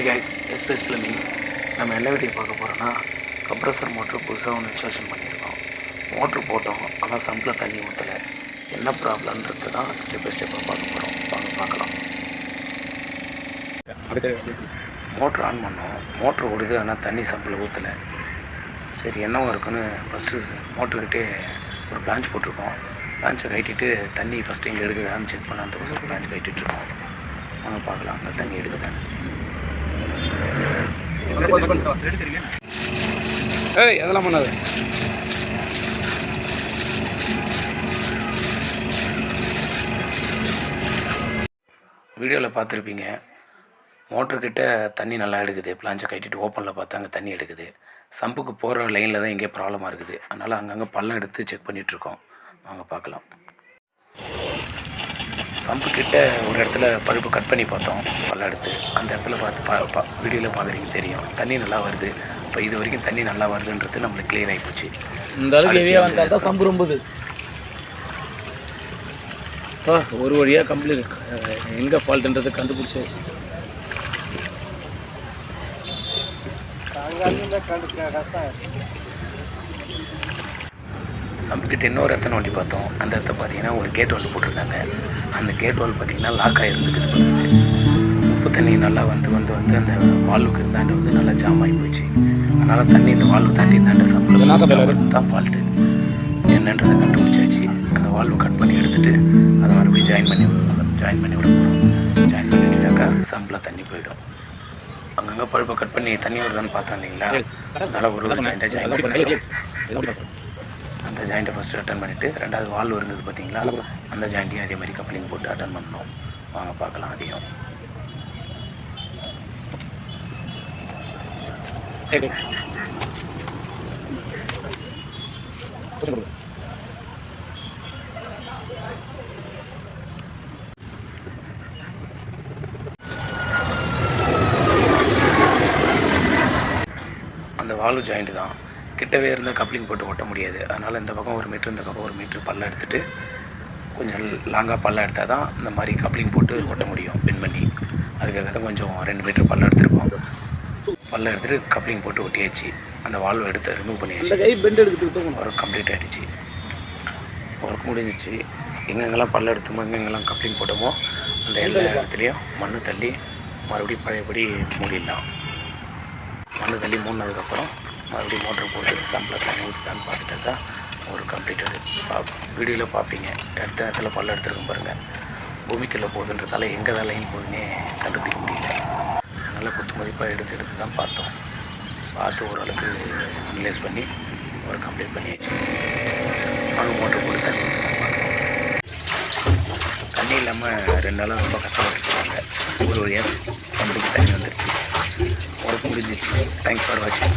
Hi guys SBS Fleming நம்ம என்ன video பார்க்க போகிறோன்னா கம்ப்ரஸர் மோட்ரு புதுசாக ஒன்று இன்ஸ்டாலேஷன் பண்ணியிருக்கோம். மோட்ரு போட்டோம் ஆனால் சம்பில் தண்ணி ஊற்றலை என்ன ப்ராப்ளம்ன்றது தான் ஸ்டெப் பை ஸ்டெப்பாக பார்க்க போகிறோம் வாங்க பார்க்கலாம். மோட்ரு ஆன் பண்ணோம். மோட்ரு ஓடுது ஆனால் தண்ணி சம்பில் ஊற்றலை சரி என்னவா இருக்குன்னு ஃபஸ்ட்டு மோட்ருக்கிட்டே ஒரு பிளான்ச் போட்டிருக்கோம். பிளான்ச்சை கட்டிட்டு தண்ணி ஃபஸ்ட்டு இங்கே எடுக்குதான்னு செக் பண்ண அந்த ஒரு பிளான்ச் கட்டிட்டுருக்கோம் வாங்க பார்க்கலாம். அந்த தண்ணி எடுக்குதான்னு. ஏய் அதெல்லாம் பண்ணாது. வீடியோவில் பார்த்துருப்பீங்க. மோட்டர்கிட்ட தண்ணி நல்லா எடுக்குது. பிளான்ச்சை கட்டிட்டு ஓப்பனில் பார்த்தா அங்கே தண்ணி எடுக்குது. சம்புக்கு போகிற லைனில் தான் எங்கேயோ ப்ராப்ளமாக இருக்குது. அதனால் அங்கங்கே பள்ளம் எடுத்து செக் பண்ணிகிட்ருக்கோம் வாங்க பார்க்கலாம். சம்பு கிட்ட ஒரு இடத்துல பழுப்பு கட் பண்ணி பார்த்தோம். பள்ளம் எடுத்து. அந்த இடத்துல பார்த்து பா பா வீடியோவில் பார்க்குறீங்க தெரியும். தண்ணி நல்லா வருது. இப்போ இது வரைக்கும் தண்ணி நல்லா வருதுன்றது நம்மளுக்கு கிளியர் ஆகி போச்சு இந்த அளவுக்கு ஹெவியாக வந்தால் தான் சம்பு ரொம்பது. ஆ ஒரு வழியாக கம்ப்ளீட் எங்கே ஃபால்ட்டுன்றது கண்டுபிடிச்சாச்சு. சம்புக்கிட்ட இன்னொரு இடத்த நோண்டி பார்த்தோம் அந்த இடத்த பார்த்தீங்கன்னா ஒரு கேட் வால் போட்டிருந்தாங்க. அந்த கேட் வால் பார்த்தீங்கன்னா லாக் ஆகிருந்துக்குது பக்கத்துல. உப்பு தண்ணி நல்லா வந்து வந்து வந்து அந்த வால்வுக்கு இருந்தாண்டு வந்து நல்லா ஜாம் ஆகி போச்சு. அதனால் தண்ணி இந்த வால்வு தாண்டி சம்பிள் சம்பளம் தான் ஃபால்ட்டு என்னன்றதை கண்டுபிடிச்சாச்சு. அந்த வால்வு கட் பண்ணி எடுத்துட்டு அதை மறுபடியும் ஜாயின் பண்ணி ஜாயின் பண்ணி விட போகிறோம் ஜாயின் பண்ணி விட்டுட்டாக்கா சம்பில் தண்ணி போயிடும். அங்கங்கே பழுப்பை கட் பண்ணி தண்ணி வருதான்னு பார்த்தோம் இல்லைங்களா? அதனால் ஒரு ஜாயின் பண்ணி அந்த ஜாயிண்ட்டை ஃபஸ்ட்டு அட்டன் பண்ணிவிட்டு ரெண்டாவது வால்வு இருந்தது பார்த்தீங்களா அந்த ஜாயிண்ட்டையும் அதே மாதிரி கப்ளிங் போட்டு அட்டன் பண்ணோம் வாங்க பார்க்கலாம் அதையும். அந்த வால்வு ஜாயிண்ட் தான். கிட்டவே இருந்தால் கப்ளிங் போட்டு ஒட்ட முடியாது. அதனால் இந்த பக்கம் ஒரு மீட்ரு இந்த பக்கம் ஒரு மீட்ரு பல்லம் எடுத்துட்டு கொஞ்சம் லாங்காக பல்லம் எடுத்தால் தான் இந்த மாதிரி கப்ளிங் போட்டு ஒட்ட முடியும் பின் பண்ணி. அதுக்காக தான் கொஞ்சம் ரெண்டு மீட்ரு பல்லம் எடுத்துருக்கோம். பல்லம் எடுத்துகிட்டு கப்ளிங் போட்டு ஒட்டியாச்சு. அந்த வால்வு எடுத்து ரிமூவ் பண்ணியாச்சு. ஒர்க் கம்ப்ளீட் ஆகிடுச்சு ஒர்க் முடிஞ்சிச்சு. எங்கெங்கெல்லாம் பல்ல எடுத்தோமோ எங்கெங்கெல்லாம் கப்ளிங் போட்டோமோ அந்த எல்லா இடத்துலையும் மண் தள்ளி மறுபடியும் பழையபடி மூடிடலாம். மண் தள்ளி மூடினதுக்கப்புறம் மறுபடியும் மோட்டர் போட்டு சம்பில் தண்ணி ஊற்றிட்டான்னு பார்த்துட்டாக்கா ஒரு கம்ப்ளீட்டடு பா வீடியோவில் பார்ப்பீங்க. எடுத்த நேரத்தில் பல்ல எடுத்துருக்கோம் பாருங்கள் பூமிக்குள்ளே போகுதுன்றதால எங்கே தான் லைன் போகுதுன்னே கண்டுபிடிக்க முடியல. நல்லா குத்து மதிப்பாக எடுத்து எடுத்து தான் பார்த்தோம். பார்த்து ஓரளவுக்கு அனலைஸ் பண்ணி ஒரு கம்ப்ளீட் பண்ணியாச்சு. வாங்க மோட்டர் போட்டு தண்ணி தண்ணி இல்லாமல் ரெண்டு நாளாக ரொம்ப கஷ்டப்பட்டுருக்காங்க ஒரு வழியாக சம்பளுக்கு தண்ணி வந்துருச்சு. ஒர்க் முடிஞ்சிச்சு. தேங்க்ஸ் ஃபார் வாட்சிங்